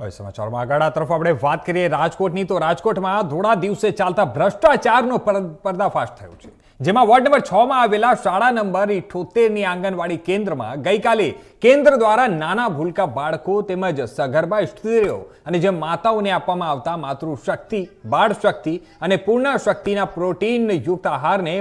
હવે સમાચારમાં આગળ આ તરફ આપણે વાત કરીએ રાજકોટની, તો રાજકોટમાં ધોળા દિવસે ચાલતા ભ્રષ્ટાચારનો પર- પર્દાફાશ થયો છે. જેમાં વોર્ડ નંબર છ માં આવેલા શાળા નંબર ઇઠોતેરની આંગણવાડી કેન્દ્રમાં ગઈકાલે કેન્દ્ર દ્વારા નાના ભૂલકા બાળકો તેમજ સગર્ભા સ્ત્રીઓ અને જે માતાઓને આપવામાં આવતા માતૃશક્તિ બાળ શક્તિ અને પૂર્ણ શક્તિના પ્રોટીન યુક્ત આહારને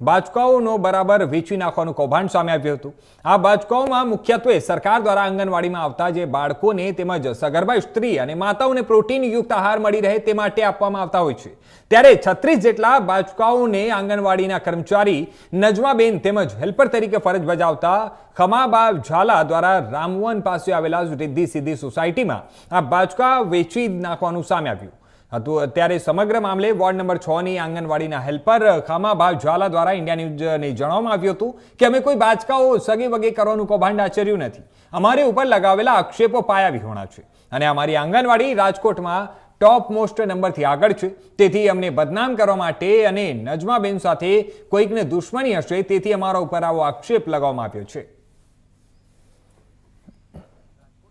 બાચકાઓનો બરાબર વેચી નાખવાનું કૌભાંડ સામે આવ્યું હતું. આ બાચકાઓમાં મુખ્યત્વે સરકાર દ્વારા આંગણવાડીમાં આવતા જે બાળકોને તેમજ સગર્ભા સ્ત્રી અને માતાઓને પ્રોટીનયુક્ત આહાર મળી રહે તે માટે આપવામાં આવતા હોય છે. ત્યારે છત્રીસ જેટલા બાચકાઓને આંગણવાડીના કર્મચારી નજમાબેન તેમજ હેલ્પર તરીકે ફરજ બજાવતા ખમાબા ઝાલા દ્વારા રામવન પાસે આવેલા રિદ્ધિ સિદ્ધિ સોસાયટીમાં આ બાચકા વેચી નાખવાનું સામે આવ્યું. હતું અત્યારે સમગ્ર મામલે વોર્ડ નંબર છ ની આંગણવાડીના હેલ્પર ખામાભાવ જ્વાલા દ્વારા ઇન્ડિયા ન્યૂઝને જણાવવામાં આવ્યું હતું કે અમે કોઈ બાચકાઓ સગે વગે કરવાનું કૌભાંડ આચર્યું નથી. અમારે ઉપર લગાવેલા આક્ષેપો પાયા વિહોણા છે. અને અમારી આંગણવાડી રાજકોટમાં ટોપ મોસ્ટ નંબરથી આગળ છે. તેથી અમને બદનામ કરવા માટે અને નજમાબેન સાથે કોઈકને દુશ્મની હશે, તેથી અમારા ઉપર આવો આક્ષેપ લગાવવામાં આવ્યો છે.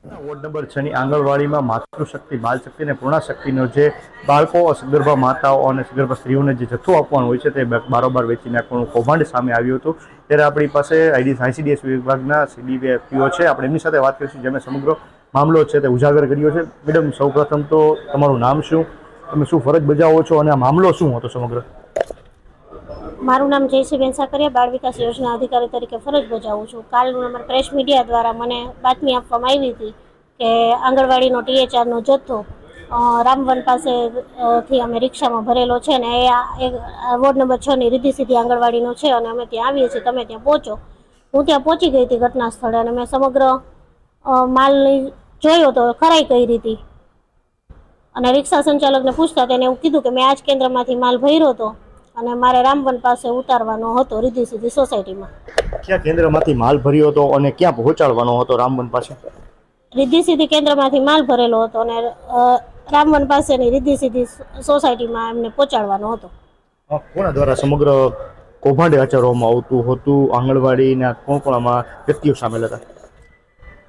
વોર્ડ નંબર છ ની આંગણવાડીમાં માતૃશક્તિ, બાલશક્તિ અને પૂર્ણાશક્તિનો જે બાળકો, સગર્ભા માતાઓ અને સગર્ભા સ્ત્રીઓને જે જથ્થો આપવાનો હોય છે તે બારોબાર વેચી નાખવાનું કૌભાંડ સામે આવ્યું હતું. ત્યારે આપણી પાસે આઈડી આઈસીડીએસ વિભાગના સીડીપીઓ છે. આપણે એમની સાથે વાત કરીશું, જેમણે સમગ્ર મામલો છે તે ઉજાગર કર્યો છે. મેડમ, સૌપ્રથમ તો તમારું નામ શું? તમે શું ફરજ બજાવો છો અને આ મામલો શું હતો સમગ્ર? મારું નામ જયસિંહ સાકરિયા બાળ વિકાસ યોજના અધિકારી તરીકે ફરજ બજાવું છું. કાલનું અમારા પ્રેસ મીડિયા દ્વારા મને બાતમી આપવામાં આવી હતી કે આંગણવાડીનો ટીએચઆરનો જથ્થો રામવન પાસેથી અમે રિક્ષામાં ભરેલો છે ને એ વોર્ડ નંબર છની રીધી સીધી આંગણવાડીનો છે અને અમે ત્યાં આવીએ છીએ. તમે ત્યાં પહોંચો. હું ત્યાં પહોંચી ગઈ હતી ઘટના સ્થળે અને મેં સમગ્ર માલ જોયો તો ખરાઈ કઈ રીતે અને રિક્ષા સંચાલકને પૂછતા તેને એવું કીધું કે મેં આ જ કેન્દ્રમાંથી માલ ભર્યો હતો. અને મારે રામવન પાસે ઉતારવાનો હતો રીધિ સીધી સોસાયટીમાં. ક્યાં કેન્દ્રમાંથી માલ ભર્યો હતો અને ક્યાં પહોંચાડવાનો હતો રામવન પાસે? રીધિ સીધી કેન્દ્રમાંથી માલ ભરેલો હતો અને રામવન પાસેની રીધિ સીધી સોસાયટીમાં એમને પહોંચાડવાનો હતો. કોના દ્વારા સમગ્ર કૌભાંડ આચરવામાં આવતું હતું? આંગણવાડીના કોણ વ્યક્તિઓ સામેલ હતા?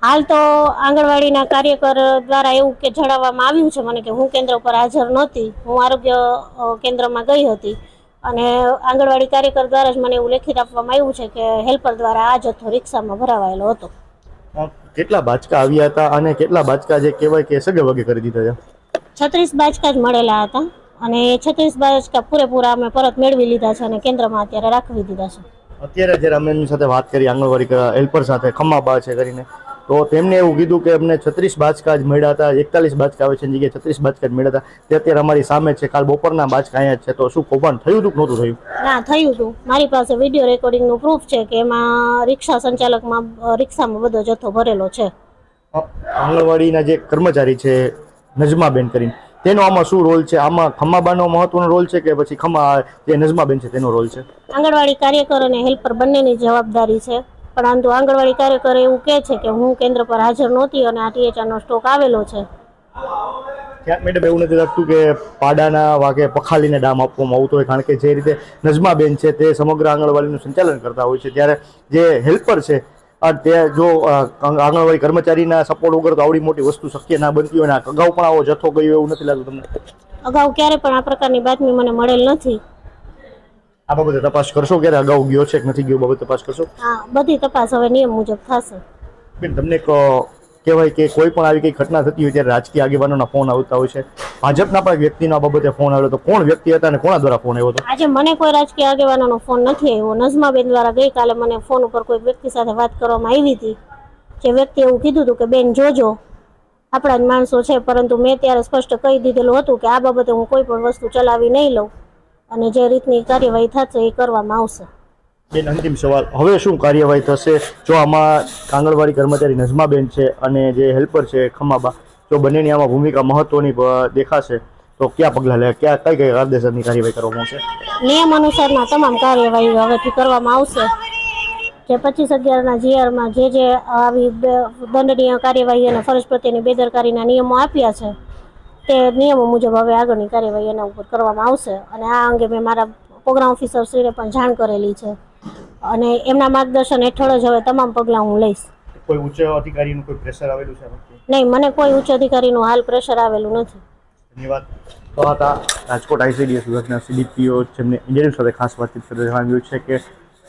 હાલ તો આંગણવાડીના કાર્યકર દ્વારા એવું કે જણાવવામાં આવ્યું છે મને કે હું કેન્દ્ર પર હાજર નહોતી. હું આરોગ્ય કેન્દ્રમાં ગઈ હતી. અને આંગણવાડી કાર્યકર દ્વારા જ મને એવું લેખિત આપવામાં આવ્યું છે કે હેલ્પર દ્વારા આ જથ્થો રિક્ષામાં ભરાવાયેલો હતો. કેટલા બાચકા આવ્યા હતા અને કેટલા બાચકા જે કહેવાય કે સગે વગે કરી દીધા છે છત્રીસ બાચકા જ મળેલા હતા અને છત્રીસ બાચકા પૂરેપૂરા અમે પરત મેળવી લીધા છે અને કેન્દ્રમાં અત્યારે રાખવી દીધા છે. અત્યારે જ્યારે અમે એમની સાથે વાત કરી આંગણવાડી હેલ્પર સાથે ખમ્માબા છે કરીને તો તેમને એવું કીધું કે અમને છત્રીસ બાચકા જ મળ્યા હતા એકતાલીસ બાચકા આવે છે જગ્યાએ છત્રીસ બાચકા જ મળ્યા હતા. તે અત્યારે અમારી સામે છે. કાલ બપોરના બાચકા અહીંયા છે. તો શું કૌભાંડ થયું હતું કે નહોતું થયું? ના થયું હતું. મારી પાસે વીડિયો રેકોર્ડિંગનું પ્રૂફ છે કે એમાં રિક્ષા સંચાલકમાં રિક્ષામાં બધો જથ્થો ભરેલો છે. આંગણવાડીના જે કર્મચારી છે નજમાબેન કરીને તેનો આમાં શું રોલ છે? આમાં ખમ્માબાનો મહત્વનો રોલ છે કે પછી ખમા જે નજમાબેન છે તેનો રોલ છે? આંગણવાડી કાર્યકર અને હેલ્પર બંનેની જવાબદારી છે. પરંતુ આંગણવાડી કાર્યકર એવું કહે છે કે હું કેન્દ્ર પર હાજર નહોતી અને આ ટીએચઆરનો સ્ટોક આવેલો છે. મેડમ એવું નથી લાગતું કે પાડાના વાગે પખાલીને ડામ આપવામાં આવતો હોય કારણ કે જે રીતે નજમાબેન છે તે સમગ્ર આંગણવાડીનું સંચાલન કરતા હોય છે. ત્યારે જે હેલ્પર છે તે જો આંગણવાડી કર્મચારીના સપોર્ટ વગર તો આવડી મોટી વસ્તુ શક્ય ના બનતી હોય ને અગાઉ પણ આવો જથ્થો ગયો એવું નથી લાગતું તમને? અગાઉ ક્યારે પણ આ પ્રકારની બાતમી મને મળેલ નથી. આ બાબતે તપાસ કરશો ક્યારે અગાઉ ગયો છે કે નથી ગયો બાબતે તપાસ કરશો? આ બધી તપાસ હવે નિયમ મુજબ થશે. બેન તમને કહેવાય કે કોઈ પણ આવી કઈ ઘટના થતી હોય ત્યારે રાજકીય આગેવાનોના ફોન આવતા હોય છે. ભાજપના પણ વ્યક્તિના વ્યક્તિનો બાબતે ફોન આવ્યો તો કોણ વ્યક્તિ હતા અને કોના દ્વારા ફોન આવ્યો હતો? આજે મને કોઈ રાજકીય આગેવાનોનો ફોન નથી આવ્યો. નઝમાબેન દ્વારા ગઈકાલે મને ફોન ઉપર કોઈ વ્યક્તિ સાથે વાત કરવામાં આવી હતી. જે વ્યક્તિ એવું કીધું હતું કે બેન જોજો. આપણા જ માણસો છે પરંતુ મેં ત્યારે સ્પષ્ટ કહી દીધેલું હતું કે આ બાબતે હું કોઈ પણ વસ્તુ ચલાવી નહીં લઉં. અને જે રીતની કાર્યવાહી થશે એ કરવામાં આવશે. બેન અંતિમ સવાલ. હવે શું કાર્યવાહી થશે? જો આમાં આંગણવાડી કર્મચારી નજમાબેન છે અને જે હેલ્પર છે ખમાબા જો બંનેની આમાં ભૂમિકા મહત્વની દેખાશે તો ક્યાં પગલાં લે? ક્યાં કઈ કઈ કાયદેસરની કાર્યવાહી કરવામાં આવશે? નિયમ અનુસારના તમામ કાર્યવાહી હવેથી કરવામાં આવશે. જે પચીસ અગિયારના જીઆરમાં જે જે આવી દંડનીય કાર્યવાહી અને ફરજ પ્રત્યેની બેદરકારીના નિયમો આપ્યા છે તે નિયમો મુજબ હવે આગળની કાર્યવાહી એના ઉપર કરવામાં આવશે. અને આ અંગે મેં મારા પ્રોગ્રામ ઓફિસરશ્રીને પણ જાણ કરેલી છે. અને એમના માર્ગદર્શન હેઠળ જ હવે તમામ પગલાં હું લઈશ. કોઈ ઉચ્ચ અધિકારીનું કોઈ પ્રેશર આવેલું છે નહીં મને કોઈ ઉચ્ચ અધિકારીનું હાલ પ્રેશર આવેલું નથી. ધન્યવાદ. તો હતા રાજકોટ આઈસીડીએસ વિભાગના સીડીપીઓ જેમને ઇન્ડિયન સાથે ખાસ વાતચીત કરી જણાવ્યું છે કે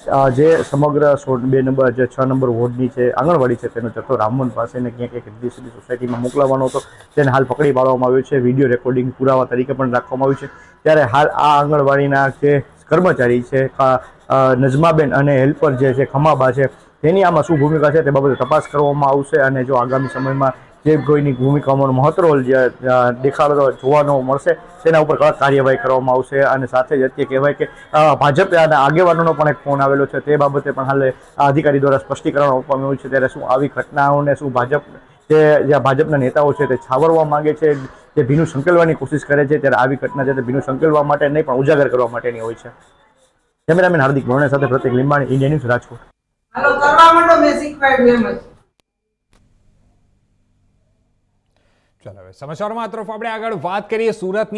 જે સમગ્ર બે નંબર, જે છ નંબર વોર્ડની છે, આંગણવાડી છે, તેનો જથ્થો રામવન પાસેને ક્યાંક એક રિદ્ધિ સોસાયટીમાં મોકલવાનો હતો. તેને હાલ પકડી પાડવામાં આવ્યો છે. વીડિયો રેકોર્ડિંગ પુરાવા તરીકે પણ રાખવામાં આવ્યું છે. ત્યારે હાલ આ આંગણવાડીના જે કર્મચારી છે નજમાબેન અને હેલ્પર જે છે, ખમાબા છે, તેની આમાં શું ભૂમિકા છે તે બાબતે તપાસ કરવામાં આવશે અને જો આગામી સમયમાં જે કોઈની ભૂમિકામાં મહત્વ જે દેખાડો જોવાનો મળશે, તેના ઉપર કડક કાર્યવાહી કરવામાં આવશે અને સાથે જ અત્યારે કહેવાય કે ભાજપ આગેવાનોનો પણ એક ફોન આવેલો છે. તે બાબતે પણ હાલ અધિકારી દ્વારા સ્પષ્ટીકરણ આપવામાં આવ્યું છે. ત્યારે શું આવી ઘટનાઓને શું ભાજપ જે જ્યાં ભાજપના નેતાઓ છે તે છાવરવા માંગે છે? જે ભીનું સંકેલવાની કોશિશ કરે છે, ત્યારે આવી ઘટના છે તે ભીનું સંકેલવા માટે નહીં, પણ ઉજાગર કરવા માટેની હોય છે. કેમેરામેન હાર્દિક ભરણે સાથે પ્રતિક લીંબાણી, ઇન્ડિયા ન્યૂઝ રાજકોટ હાલો કરવા માંડો મેં શીખવાડ્યું એમ જ ચાલો હવે સમાચારોમાં તરફ આપણે આગળ વાત કરીએ સુરતની.